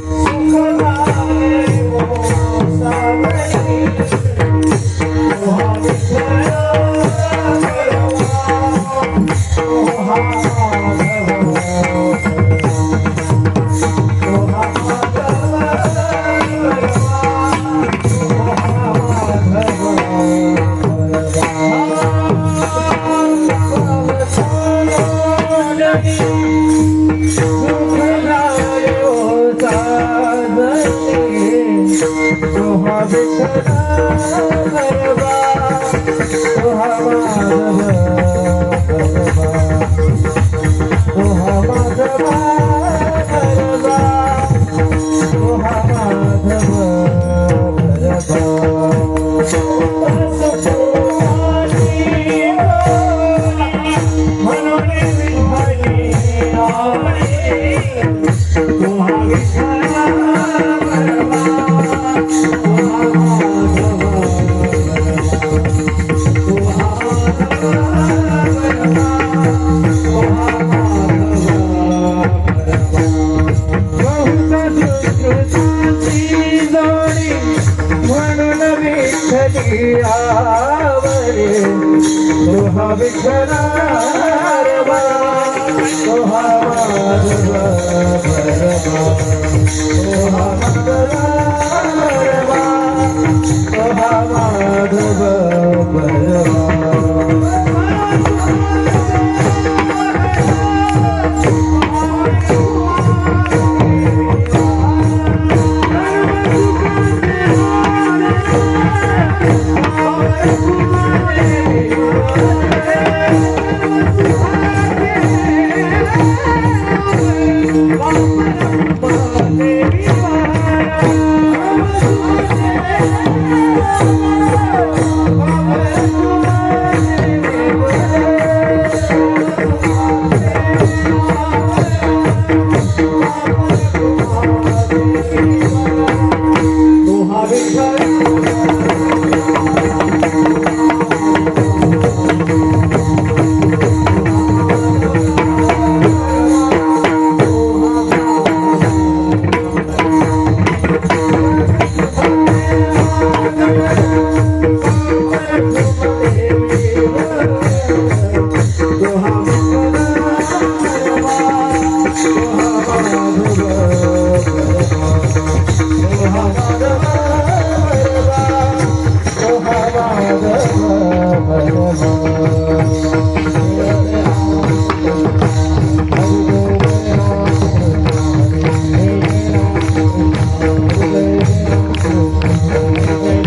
Oh, आवरे तोहा विठ्ठला तोहा तुहा मंगला Música Thank you.